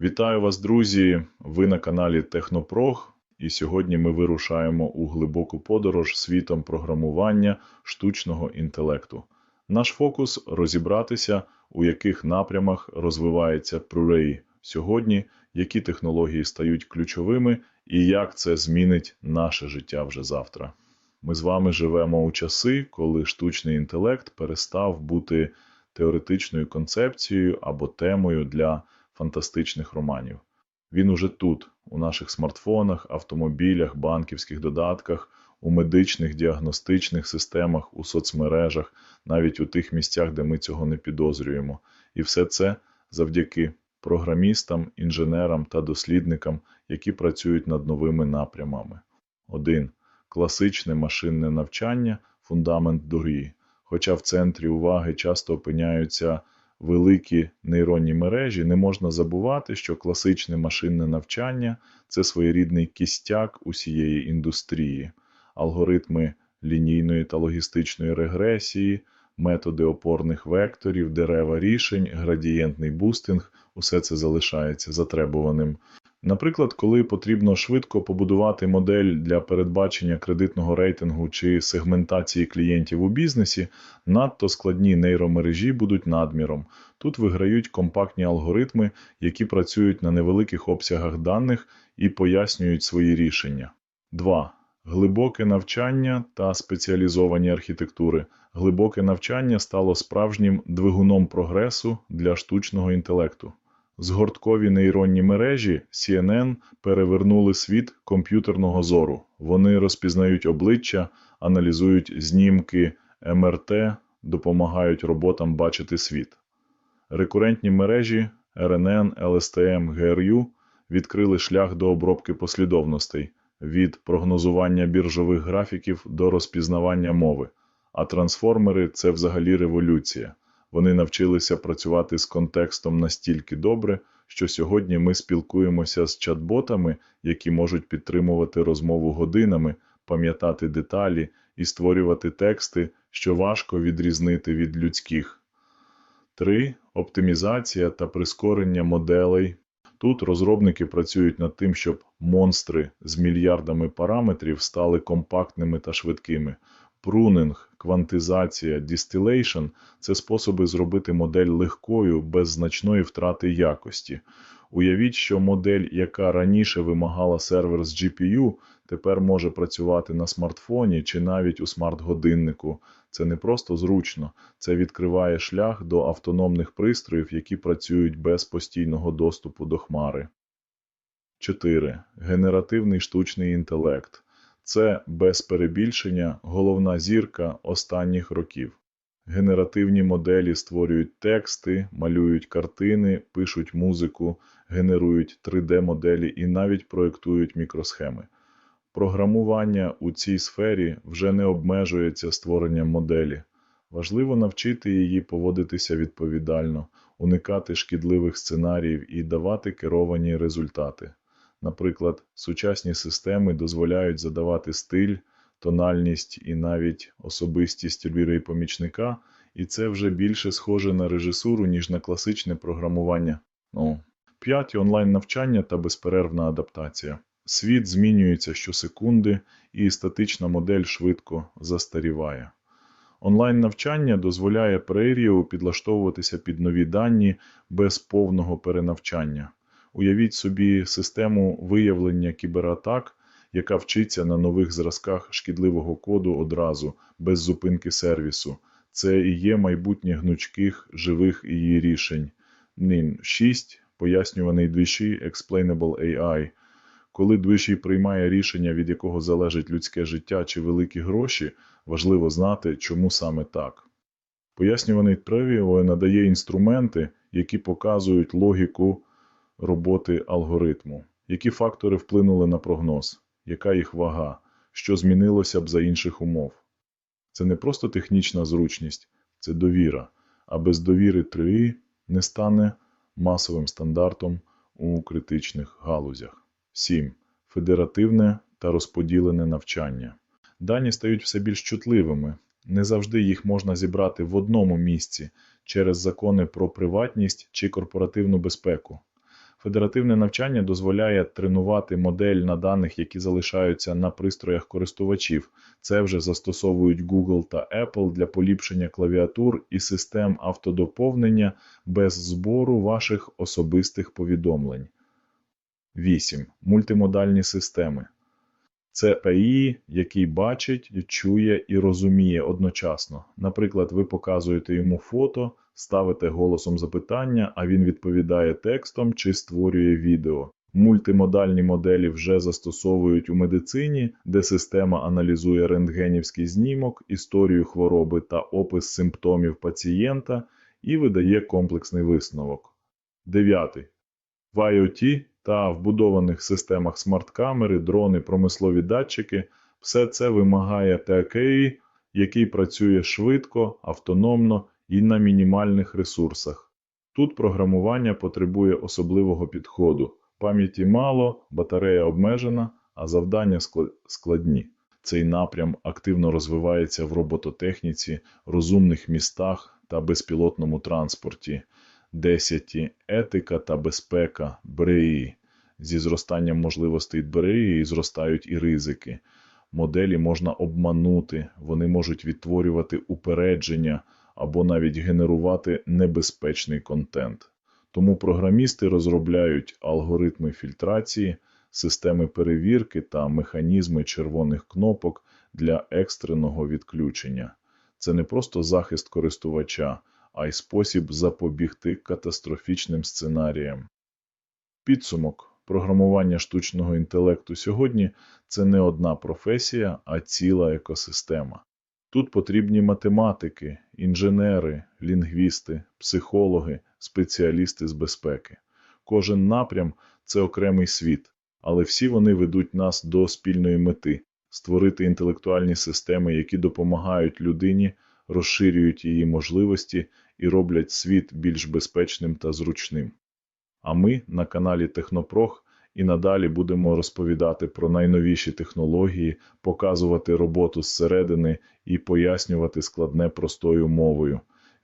Вітаю вас, друзі! Ви на каналі Технопрог, і сьогодні ми вирушаємо у глибоку подорож світом програмування штучного інтелекту. Наш фокус розібратися, у яких напрямах розвивається Prurei сьогодні, які технології стають ключовими і як це змінить наше життя вже завтра. Ми з вами живемо у часи, коли штучний інтелект перестав бути теоретичною концепцією або темою для фантастичних романів. Він уже тут, у наших смартфонах, автомобілях, банківських додатках, у медичних діагностичних системах, у соцмережах, навіть у тих місцях, де ми цього не підозрюємо. І все це завдяки програмістам, інженерам та дослідникам, які працюють над новими напрямами. 1. Класичне машинне навчання фундамент дорі. Хоча в центрі уваги часто опиняються великі нейронні мережі, не можна забувати, що класичне машинне навчання це своєрідний кістяк усієї індустрії, алгоритми лінійної та логістичної регресії, методи опорних векторів, дерева рішень, градієнтний бустинг усе це залишається затребуваним. Наприклад, коли потрібно швидко побудувати модель для передбачення кредитного рейтингу чи сегментації клієнтів у бізнесі, надто складні нейромережі будуть надміром. Тут виграють компактні алгоритми, які працюють на невеликих обсягах даних і пояснюють свої рішення. 2. Глибоке навчання та спеціалізовані архітектури. Глибоке навчання стало справжнім двигуном прогресу для штучного інтелекту. Згорткові нейронні мережі CNN перевернули світ комп'ютерного зору. Вони розпізнають обличчя, аналізують знімки МРТ, допомагають роботам бачити світ. Рекурентні мережі RNN, LSTM, GRU відкрили шлях до обробки послідовностей від прогнозування біржових графіків до розпізнавання мови. А трансформери це взагалі революція. Вони навчилися працювати з контекстом настільки добре, що сьогодні ми спілкуємося з чат-ботами, які можуть підтримувати розмову годинами, пам'ятати деталі і створювати тексти, що важко відрізнити від людських. 3. Оптимізація та прискорення моделей. Тут розробники працюють над тим, щоб монстри з мільярдами параметрів стали компактними та швидкими. Прунинг, квантизація, дістилейшн – це способи зробити модель легкою без значної втрати якості. Уявіть, що модель, яка раніше вимагала сервер з GPU, тепер може працювати на смартфоні чи навіть у смарт-годиннику. Це не просто зручно, це відкриває шлях до автономних пристроїв, які працюють без постійного доступу до хмари. 4. Генеративний штучний інтелект. Це без перебільшення головна зірка останніх років. Генеративні моделі створюють тексти, малюють картини, пишуть музику, генерують 3D-моделі і навіть проєктують мікросхеми. Програмування у цій сфері вже не обмежується створенням моделі. Важливо навчити її поводитися відповідально, уникати шкідливих сценаріїв і давати керовані результати. Наприклад, сучасні системи дозволяють задавати стиль, тональність і навіть особистість лірий помічника, і це вже більше схоже на режисуру, ніж на класичне програмування. Ну, 5. онлайн навчання та безперервна адаптація. Світ змінюється щосекунди, і статична модель швидко застаріває. Онлайн навчання дозволяє прерію підлаштовуватися під нові дані без повного перенавчання. Уявіть собі систему виявлення кібератак, яка вчиться на нових зразках шкідливого коду одразу, без зупинки сервісу. Це і є майбутнє гнучких живих її рішень. NIN 6, пояснюваний двічі Explainable AI. Коли двічі приймає рішення, від якого залежить людське життя чи великі гроші, важливо знати, чому саме так. Пояснюваний Тревіо надає інструменти, які показують логіку роботи алгоритму, які фактори вплинули на прогноз, яка їх вага, що змінилося б за інших умов. Це не просто технічна зручність, це довіра, а без довіри 3 не стане масовим стандартом у критичних галузях. 7. Федеративне та розподілене навчання. Дані стають все більш чутливими. Не завжди їх можна зібрати в одному місці через закони про приватність чи корпоративну безпеку. Федеративне навчання дозволяє тренувати модель на даних, які залишаються на пристроях користувачів. Це вже застосовують Google та Apple для поліпшення клавіатур і систем автодоповнення без збору ваших особистих повідомлень. 8. Мультимодальні системи. Це ПАІ, який бачить, чує і розуміє одночасно. Наприклад, ви показуєте йому фото, ставите голосом запитання, а він відповідає текстом чи створює відео. Мультимодальні моделі вже застосовують у медицині, де система аналізує рентгенівський знімок, історію хвороби та опис симптомів пацієнта і видає комплексний висновок. 9. В IoT та вбудованих системах смарт-камери, дрони, промислові датчики – все це вимагає ТКІ, який працює швидко, автономно і на мінімальних ресурсах. Тут програмування потребує особливого підходу. Пам'яті мало, батарея обмежена, а завдання складні. Цей напрям активно розвивається в робототехніці, розумних містах та безпілотному транспорті. 10. Етика та безпека БРІ. Зі зростанням можливостей БРІ зростають і ризики. Моделі можна обманути, вони можуть відтворювати упередження або навіть генерувати небезпечний контент. Тому програмісти розробляють алгоритми фільтрації, системи перевірки та механізми червоних кнопок для екстреного відключення. Це не просто захист користувача, а й спосіб запобігти катастрофічним сценаріям. Підсумок програмування штучного інтелекту сьогодні це не одна професія, а ціла екосистема. Тут потрібні математики, інженери, лінгвісти, психологи, спеціалісти з безпеки. Кожен напрям це окремий світ, але всі вони ведуть нас до спільної мети створити інтелектуальні системи, які допомагають людині, розширюють її можливості і роблять світ більш безпечним та зручним. А ми на каналі Технопрог і надалі будемо розповідати про найновіші технології, показувати роботу зсередини і пояснювати складне простою мовою.